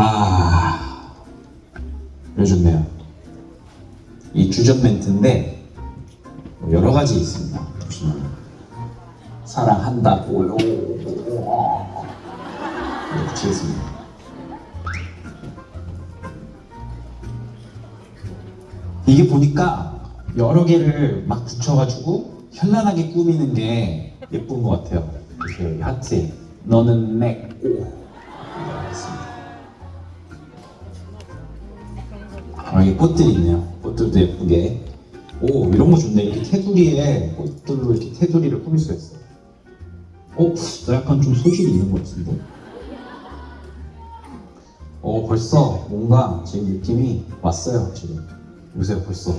아, 요즘네요. 이 주전 멘트인데 뭐 여러 가지 있습니다. 보시면 사랑한다고요. 네, 붙이겠습니다. 이게 보니까 여러 개를 막 붙여가지고 현란하게 꾸미는 게 예쁜 것 같아요. 이렇게 하트에 너는 내 오. 아, 여기 꽃들이 있네요. 꽃들도 예쁘게. 오, 이런 거 좋네. 이렇게 테두리에 꽃들로 이렇게 테두리를 꾸밀 수가 있어요. 어, 나 약간 좀 소질이 있는 것 같은데? 어, 벌써 뭔가 지금 느낌이 왔어요, 지금. 보세요, 벌써.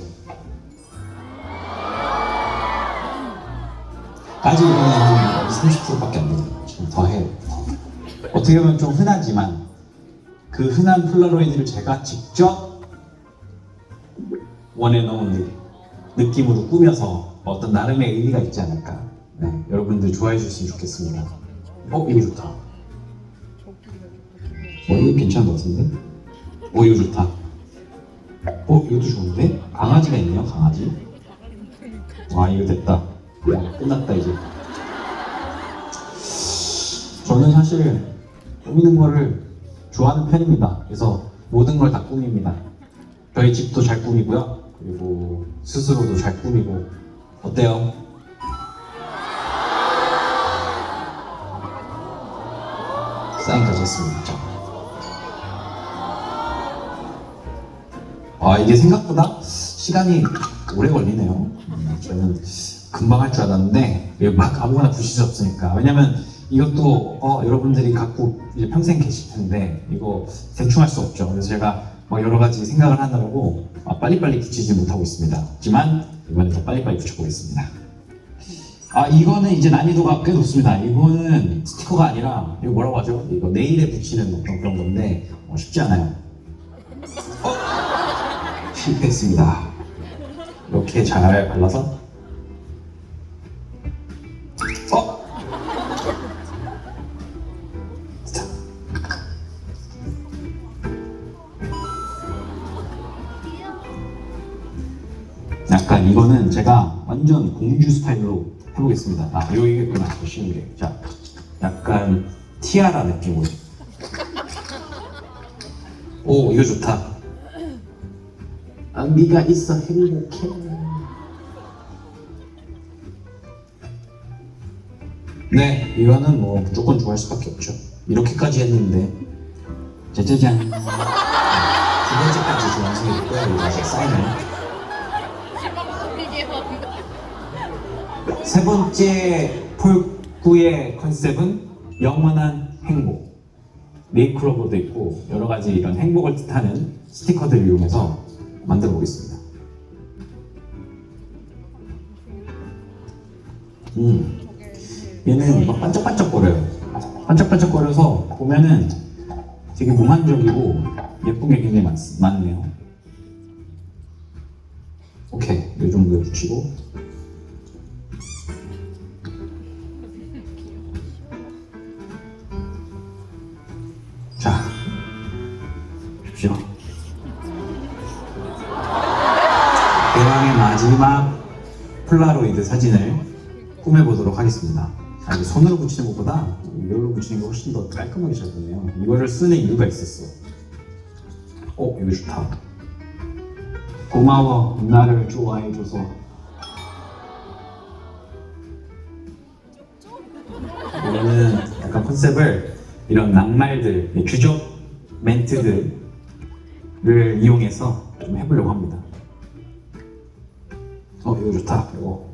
아직 한 30%밖에 안 돼요. 지금 더 해요. 어떻게 보면 좀 흔하지만 그 흔한 폴라로이드를 제가 직접 원앤온리 느낌으로 꾸며서 어떤 나름의 의미가 있지 않을까. 네, 여러분들 좋아해 주셨으면 좋겠습니다. 어, 이거 좋다. 어, 이거 괜찮은 것 같은데? 어, 이거 좋다. 어, 이것도 좋은데? 강아지가 있네요, 강아지. 와, 이거 됐다. 야, 끝났다, 이제. 저는 사실 꾸미는 거를 좋아하는 편입니다. 그래서 모든 걸 다 꾸밉니다. 저희 집도 잘 꾸미고요. 그리고 스스로도 잘 꾸미고. 어때요? 사인까지 했습니다. 자. 아 이게 생각보다 시간이 오래 걸리네요. 음, 저는 금방 할 줄 알았는데 막 아무거나 부실 수 없으니까 왜냐면 이것도 어, 여러분들이 갖고 이제 평생 계실 텐데 이거 대충 할 수 없죠. 그래서 제가 막 여러 가지 생각을 아, 빨리빨리 붙이지 못하고 있습니다. 하지만 이번에 더 빨리빨리 붙여보겠습니다. 아 이거는 이제 난이도가 꽤 높습니다. 이거는 스티커가 아니라 이거 뭐라고 하죠? 이거 네일에 붙이는 어떤 그런 건데 어, 쉽지 않아요. 실패했습니다. 이렇게 잘 발라서 이거는 제가 완전 공주 스타일로 해보겠습니다. 아, 여기겠구나. 더 쉬운 게. 자, 약간 티아라 느낌으로. 오, 이거 좋다. 안비가 있어 행복해. 네, 이거는 뭐 무조건 좋아할 수밖에 없죠. 이렇게까지 했는데 짜자잔. 두 번째까지. 이거 아직 사인을. 세 번째 폴구의 컨셉은 영원한 행복. 네이클로버도 있고 여러 가지 이런 행복을 뜻하는 스티커들을 이용해서 만들어 보겠습니다. 음, 얘는 막 반짝반짝거려요. 반짝반짝거려서 보면은 되게 몽환적이고 예쁜 게 굉장히 많, 많네요. 오케이, 이 정도 붙이고 보십시오. 대왕의 마지막 폴라로이드 사진을 꾸며보도록 하겠습니다. 아, 이거 손으로 붙이는 것보다 이걸로 붙이는 게 훨씬 더 깔끔하게 잘 되네요. 이거를 쓰는 이유가 있었어. 어, 이거 좋다. 고마워, 나를 좋아해줘서. 이거는 약간 컨셉을 이런 낭말들, 주적 멘트들 을 이용해서 좀 해보려고 합니다. 어, 이거 좋다. 이거.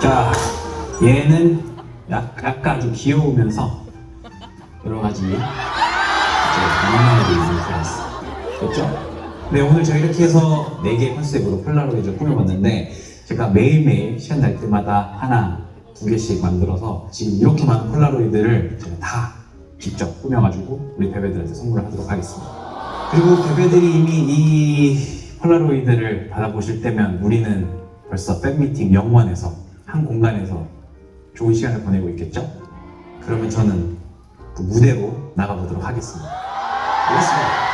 자, 얘는 약, 약간 좀 귀여우면서 여러 가지 낭만을 있는 클래스. 됐죠? 네, 오늘 저희 이렇게 해서 4개의 컨셉으로 폴라로이드를 꾸며봤는데 제가 매일매일 시간 날 때마다 하나, 두 개씩 만들어서 지금 이렇게 많은 폴라로이드를 제가 다 직접 꾸며가지고 우리 베베들한테 선물을 하도록 하겠습니다. 그리고 베베들이 이미 이 폴라로이드를 받아보실 때면 우리는 벌써 백미팅 영원에서 한 공간에서 좋은 시간을 보내고 있겠죠? 그러면 저는 그 무대로 나가보도록 하겠습니다. 고맙습니다.